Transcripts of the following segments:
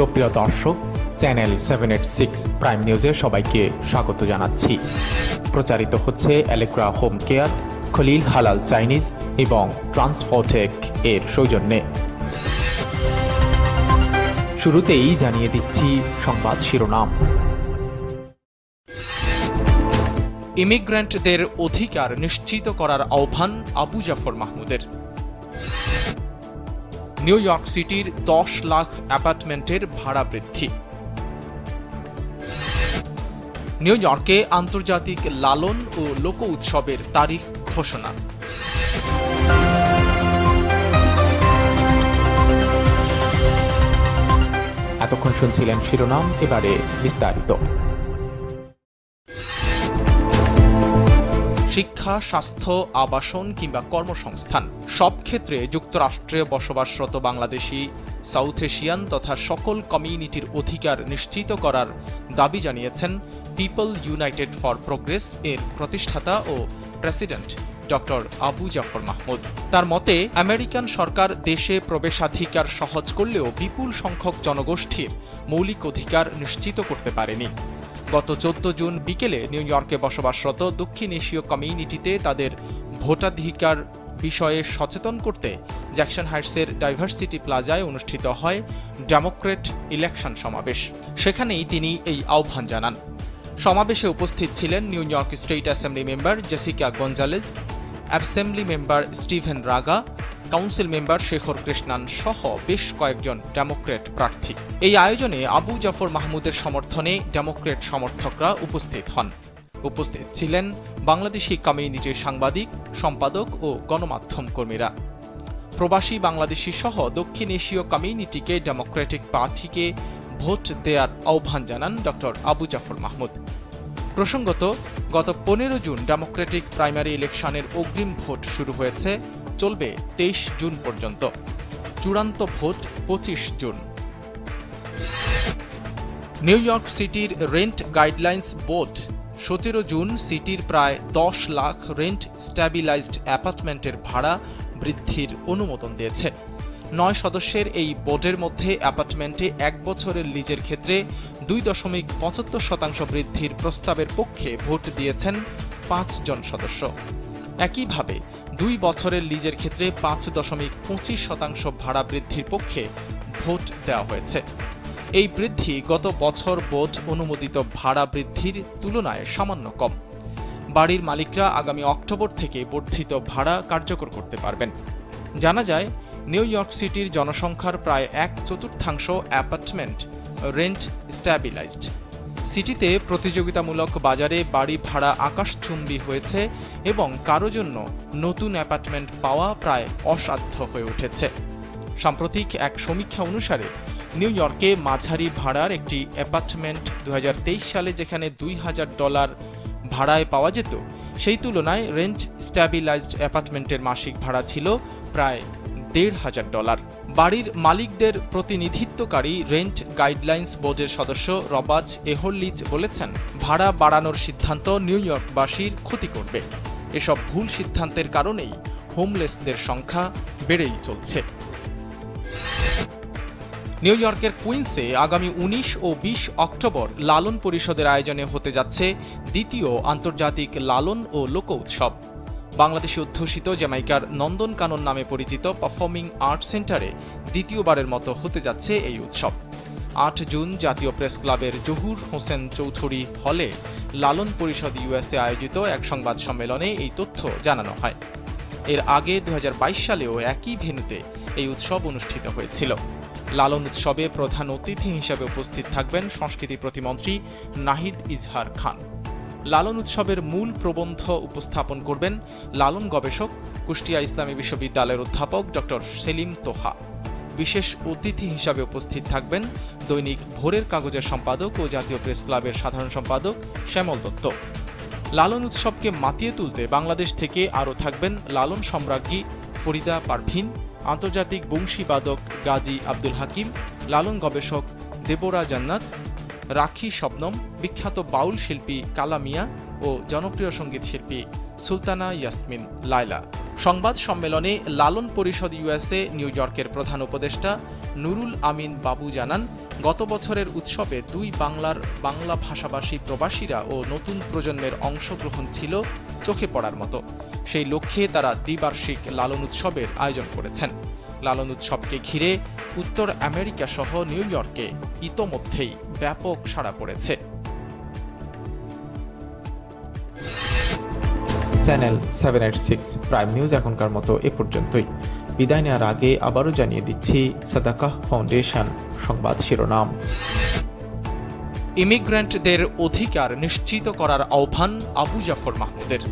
সুপ্রিয় দর্শক, channel seven eight six prime নিউজে সবাইকে স্বাগত জানাচ্ছি। প্রচারিত হচ্ছে অ্যালেক্রা হোম কেয়ার খলিল হালাল চাইনিজ এবং ট্রান্সফোটেক এর সৌজন্যে। শুরুতেই জানিয়ে দিচ্ছি সংবাদ শিরোনাম। ইমিগ্রেন্টদের অধিকার নিশ্চিত করার আহ্বান আবু জাফর মাহমুদের। নিউ ইয়র্ক সিটির দশ লাখ অ্যাপার্টমেন্টের ভাড়া বৃদ্ধি। নিউ ইয়র্কে আন্তর্জাতিক লালন ও লোক উৎসবের তারিখ ঘোষণা। এতক্ষণ শুনছিলেন শিরোনাম, এবারে বিস্তারিত। শিক্ষা, স্বাস্থ্য, আবাসন কিংবা কর্মসংস্থান। সব ক্ষেত্রে যুক্তরাষ্ট্রে বসবাসরত বাংলাদেশি, সাউথ এশিয়ান তথা সকল কমিউনিটির অধিকার নিশ্চিত করার দাবি জানিয়েছেন পিপল ইউনাইটেড ফর প্রোগ্রেস এর প্রতিষ্ঠাতা ও প্রেসিডেন্ট ডক্টর আবু জাফর মাহমুদ। তার মতে, আমেরিকান সরকার দেশে প্রবেশাধিকার সহজ করলেও বিপুল সংখ্যক জনগোষ্ঠীর মৌলিক অধিকার নিশ্চিত করতে পারেনি। গত চোদ্দ জুন বিকেলে নিউ ইয়র্কে বসবাসরত দক্ষিণ এশীয় কমিউনিটিতে তাদের ভোটাধিকার বিষয়ে সচেতন করতে জ্যাকসন হাইটসের ডাইভার্সিটি প্লাজায় অনুষ্ঠিত হয় ডেমোক্রেট ইলেকশন সমাবেশ। সেখানেই তিনি এই আহ্বান জানান। সমাবেশে উপস্থিত ছিলেন New York state assembly member Jessica Gonzalez assembly member Steven Raga council member Shekhar Krishnan সহ বেশ কয়েকজন ডেমোক্রেট প্রার্থী। এই আয়োজনে আবু জাফর মাহমুদের সমর্থনে ডেমোক্রেট সমর্থকরা উপস্থিত হন। উপস্থিত ছিলেন বাংলাদেশি কমিউনিটির সাংবাদিক, সম্পাদক ও গণমাধ্যম কর্মীরা। প্রবাসী বাংলাদেশি সহ দক্ষিণ এশীয় কমিউনিটিকে ডেমোক্রেটিক পার্টিকে ভোট দেওয়ার আহ্বান জানান ডক্টর আবু জাফর মাহমুদ। প্রসঙ্গত, গত পনেরো জুন ডেমোক্রেটিক প্রাইমারি ইলেকশনের অগ্রিম ভোট শুরু হয়েছে চলবে তেইশ জুন পর্যন্ত। চূড়ান্ত ভোট পঁচিশ জুন। নিউ ইয়র্ক সিটির রেন্ট গাইডলাইন্স বোর্ড, সতেরো জুন সিটির প্রায় দশ লাখ রেন্ট স্ট্যাবিলাইজড অ্যাপার্টমেন্টের ভাড়া বৃদ্ধির অনুমোদন দিয়েছে। নয় সদস্যের এই বোর্ডের মধ্যে অ্যাপার্টমেন্টে এক বছরের লিজের ক্ষেত্রে দুই দশমিক পঁচাত্তর শতাংশ বৃদ্ধির প্রস্তাবের পক্ষে ভোট দিয়েছেন পাঁচজন সদস্য। একইভাবে দুই বছরের লিজের ক্ষেত্রে পাঁচ দশমিক পঁচিশ শতাংশ ভাড়া বৃদ্ধির পক্ষে ভোট দেওয়া হয়েছে। এই বৃদ্ধি গত বছর বোর্ড অনুমোদিত ভাড়া বৃদ্ধির তুলনায় সামান্য কম। বাড়ির মালিকরা আগামী অক্টোবর থেকে বর্ধিত ভাড়া কার্যকর করতে পারবেন। জানা যায়, নিউ ইয়র্ক সিটির জনসংখ্যার প্রায় এক চতুর্থাংশ অ্যাপার্টমেন্ট রেন্ট স্ট্যাবিলাইজড। সিটিতে প্রতিযোগিতামূলক বাজারে বাড়ি ভাড়া আকাশচুম্বী হয়েছে এবং কারও জন্য নতুন অ্যাপার্টমেন্ট পাওয়া প্রায় অসাধ্য হয়ে উঠেছে। সাম্প্রতিক এক সমীক্ষা অনুসারে, নিউ ইয়র্কে মাঝারি ভাড়ার একটি অ্যাপার্টমেন্ট দু হাজার তেইশ সালে যেখানে দুই হাজার ডলার ভাড়ায় পাওয়া যেত, সেই তুলনায় রেন্ট স্ট্যাবিলাইজড অ্যাপার্টমেন্টের মাসিক ভাড়া ছিল প্রায় দেড় হাজার ডলার। বাড়ির মালিকদের প্রতিনিধিত্বকারী রেন্ট গাইডলাইন্স বোর্ডের সদস্য রবার্ট এহরলিচ বলেছেন, ভাড়া বাড়ানোর সিদ্ধান্ত নিউ ইয়র্কবাসীর ক্ষতি করবে। এসব ভুল সিদ্ধান্তের কারণেই হোমলেসদের সংখ্যা বেড়েই চলছে। নিউ ইয়র্কের কুইন্সে আগামী উনিশ ও বিশ অক্টোবর লালন পরিষদের আয়োজনে হতে যাচ্ছে দ্বিতীয় আন্তর্জাতিক লালন ও লোক উৎসব। বাংলাদেশে অধ্যুষিত জ্যামাইকার নন্দনকানন নামে পরিচিত পারফর্মিং আর্ট সেন্টারে দ্বিতীয়বারের মতো হতে যাচ্ছে এই উৎসব। আট জুন জাতীয় প্রেস ক্লাবের জহুর হোসেন চৌধুরী হলে লালন পরিষদ ইউএসএ আয়োজিত এক সংবাদ সম্মেলনে এই তথ্য জানানো হয়। এর আগে দু হাজার বাইশ সালেও একই ভেন্যুতে এই উৎসব অনুষ্ঠিত হয়েছিল। লালন উৎসবে প্রধান অতিথি হিসেবে উপস্থিত থাকবেন সংস্কৃতি প্রতিমন্ত্রী নাহিদ ইজহার খান। লালন উৎসবের মূল প্রবন্ধ উপস্থাপন করবেন লালন গবেষক, কুষ্টিয়া ইসলামী বিশ্ববিদ্যালয়ের অধ্যাপক ডক্টর সেলিম তোহা। বিশেষ অতিথি হিসাবে উপস্থিত থাকবেন দৈনিক ভোরের কাগজের সম্পাদক ও জাতীয় প্রেস ক্লাবের সাধারণ সম্পাদক শ্যামল দত্ত। লালন উৎসবকে মাতিয়ে তুলতে বাংলাদেশ থেকে আরও থাকবেন লালন সম্রাজ্ঞী ফরিদা পারভিন, আন্তর্জাতিক বংশীবাদক গাজী আব্দুল হাকিম, লালন গবেষক দেবরা জান্নাত রাখি শবনম, বিখ্যাত বাউল শিল্পী কালা মিয়া ও জনপ্রিয় সংগীত শিল্পী সুলতানা ইয়াসমিন, লায়লা। সংবাদ সম্মেলনে লালন পরিষদ ইউএসএ নিউ ইয়র্কের প্রধান উপদেষ্টা নুরুল আমিন বাবু জানান, গত বছরের উৎসবে দুই বাংলার বাংলা ভাষাভাষী প্রবাসীরা ও নতুন প্রজন্মের অংশগ্রহণ ছিল চোখে পড়ার মতো। সেই লক্ষ্যে তারা দ্বিবার্ষিক লালন উৎসবের আয়োজন করেছেন। লালন উৎসবকে ঘিরে উত্তর আমেরিকা সহ নিউ ইয়র্কে ইতোমধ্যেই ব্যাপক সাড়া পড়েছে। Channel seven eight six prime news এখনকার মতো এ পর্যন্তই। বিদায় নেওয়ার আগে আবারও জানিয়ে দিচ্ছি সাদাকাহ ফাউন্ডেশন সংবাদ শিরোনাম। ইমিগ্রেন্টদের অধিকার নিশ্চিত করার আহ্বান আবু জাফর মাহমুদের।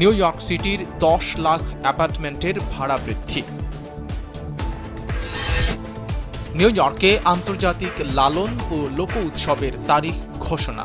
নিউ ইয়র্ক সিটির দশ লাখ অ্যাপার্টমেন্টের ভাড়া বৃদ্ধি। নিউ ইয়র্কে আন্তর্জাতিক লালন ও লোক উৎসবের তারিখ ঘোষণা।